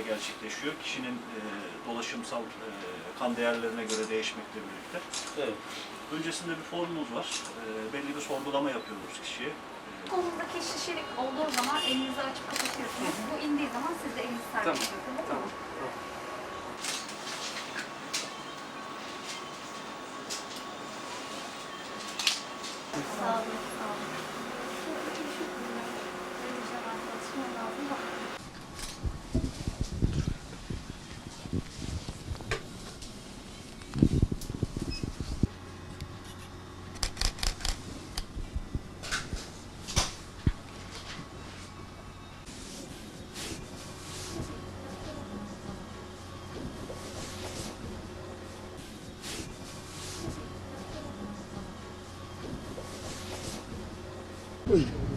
kişilerde gerçekleşiyor. Kişinin e, dolaşımsal e, kan değerlerine göre değişmekle birlikte. Evet. Öncesinde bir formumuz var. E, belli bir sorgulama yapıyoruz kişiye. E, Kolundaki şişirik olduğu zaman elinizi açıp kapatıyorsunuz. Bu indiği zaman siz de elinizi Tamam, serpiştiriyorsunuz. tamam. Sağ olun. Sağ olun.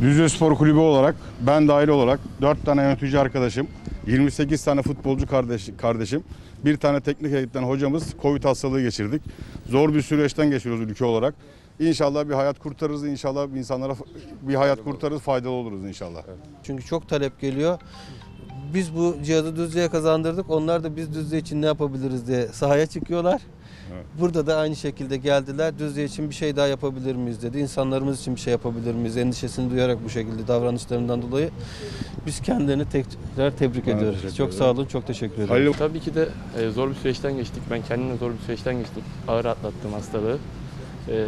Düzce Spor Kulübü olarak ben dahil olarak 4 tane yönetici arkadaşım, 28 tane futbolcu kardeş, kardeşim, bir tane teknik heyetten hocamız Covid hastalığı geçirdik. Zor bir süreçten geçiyoruz ülke olarak. İnşallah bir hayat kurtarırız, inşallah insanlara bir hayat kurtarırız, faydalı oluruz inşallah. Çünkü çok talep geliyor. Biz bu cihazı Düzce'ye kazandırdık. Onlar da biz Düzce için ne yapabiliriz diye sahaya çıkıyorlar. Evet. Burada da aynı şekilde geldiler. Düzce için bir şey daha yapabilir miyiz dedi. İnsanlarımız için bir şey yapabilir miyiz? Endişesini duyarak bu şekilde davranışlarından dolayı biz kendilerini tekrar tebrik Ben ediyoruz. Çok sağ olun, çok teşekkür ederim. Halil Tabii ki de e, zor bir süreçten geçtik. Ben kendimle zor bir süreçten geçtim. Ağır atlattım hastalığı. E,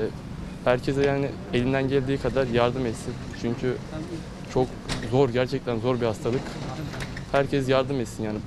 herkese yani elinden geldiği kadar yardım etsin. Çünkü çok zor, gerçekten zor bir hastalık. Herkes yardım etsin yani.